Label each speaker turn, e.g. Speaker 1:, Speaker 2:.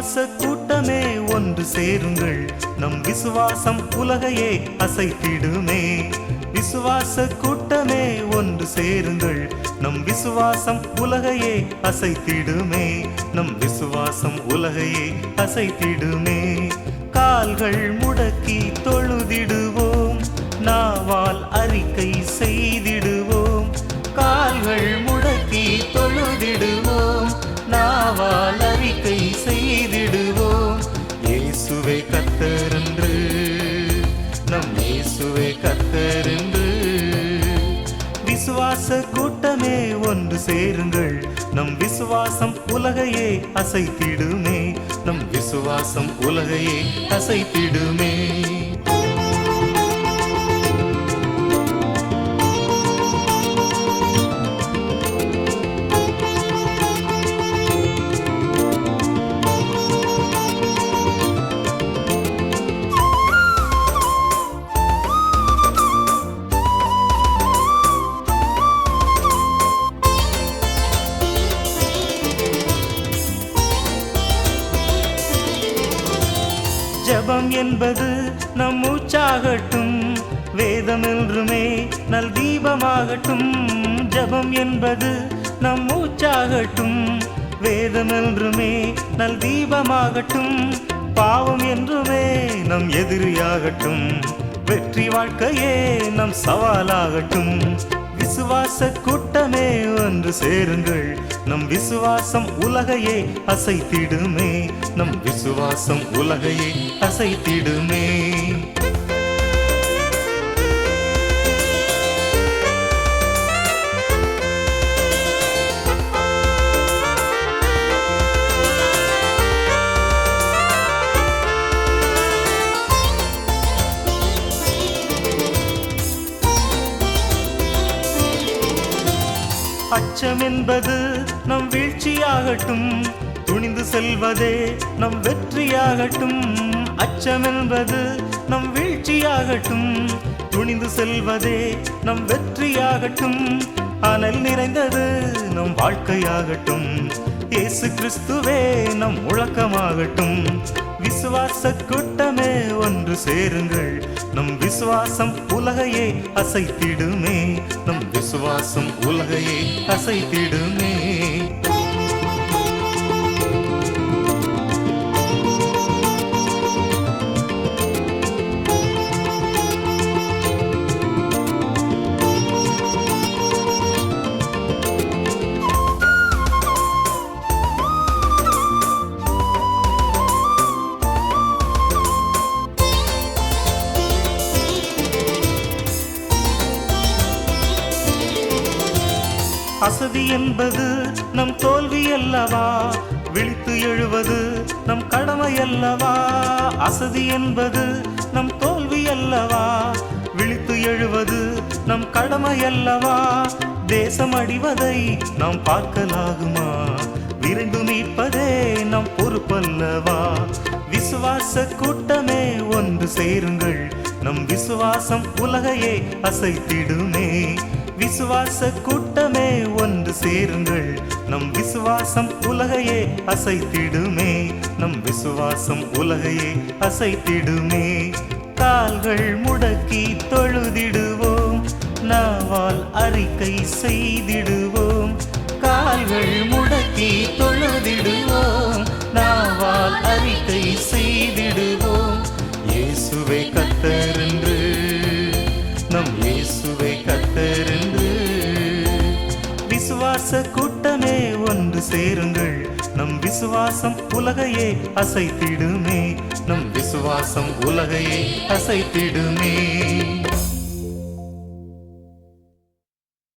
Speaker 1: விசுவாச கூட்டமே ஒன்று சேருங்கள். நம் விசுவாசம் உலகையே அசைத்திடுமே. விசுவாச கூட்டமே ஒன்று சேருங்கள். நம் விசுவாசம் உலகையே அசைத்திடுமே. நம் விசுவாசம் உலகையே அசைத்திடுமே. கால்கள் முடக்கி தொழுதிடுவோம். நாவால் அறிக்கை செய்திடுவோம். கால்கள் முடக்கி தொழுதிடுவோம். நாவால் ஒன்று சேருங்கள். நம் விசுவாசம் உலகையே அசைத்திடுமே. நம் விசுவாசம் உலகையே அசைத்திடுமே. என்பது நம் மூச்சாகட்டும். வேதம் என்றுமே நல் தீபமாகட்டும். ஜபம் என்பது நம் மூச்சாகட்டும். வேதம் என்றுமே நல் தீபமாகட்டும். பாவம் என்றுமே நம் எதிரியாகட்டும். வெற்றி வாழ்க்கையே நம் சவாலாகட்டும். விசுவாச கூட்டமே ஒன்று சேருங்கள். நம் விசுவாசம் உலகையே அசைத்திடுமே. நம் விசுவாசம் உலகையே அசைத்திடுமே. அச்சம் என்பது நம் வீழ்ச்சியாகட்டும். துணிந்து செல்வதே நம் வெற்றியாகட்டும். அச்சம் என்பது நம் வீழ்ச்சியாகட்டும். துணிந்து செல்வதே நம் வெற்றியாகட்டும். அனல் நிறைந்தது நம் வாழ்க்கையாகட்டும். இயேசு கிறிஸ்துவே நம் முழக்கமாகட்டும். விசுவாச கூட்டமே ஒன்று சேருங்கள். நம் விசுவாசம் உலகையே அசைத்திடுமே. நம் விசுவாசம் உலகையே அசைத்திடுமே. அசதி என்பது நம் தோல்வி அல்லவா? விழித்து எழுவது நம் கடமை அல்லவா? அசதி என்பது நம் தோல்வி அல்லவா? விழித்து எழுவது நம் கடமை அல்லவா? தேசம் அடிவதை நாம் பார்க்கலாகுமா? விரைந்து மீட்பதே நம் பொறுப்பல்லவா? விசுவாச கூட்டமே ஒன்று சேருங்கள். நம் விசுவாசம் உலகையே அசைத்திடுமே. விசுவாச கூட்டமே ஒன்று சேருங்கள். நம் விசுவாசம் உலகையே அசைத்திடுமே. நம் விசுவாசம் உலகையே அசைத்திடுமே. கால்கள் முடக்கி தொழுதிடுவோம். நாவால் அறிக்கை செய்திடுவோம். கால்கள் முடக்கி தொழுதிடுவோம் சேருங்கள் நம் விசுவாசம் உலகையே அசைத்திடுமே. நம் விசுவாசம் உலகையே அசைத்திடுமே.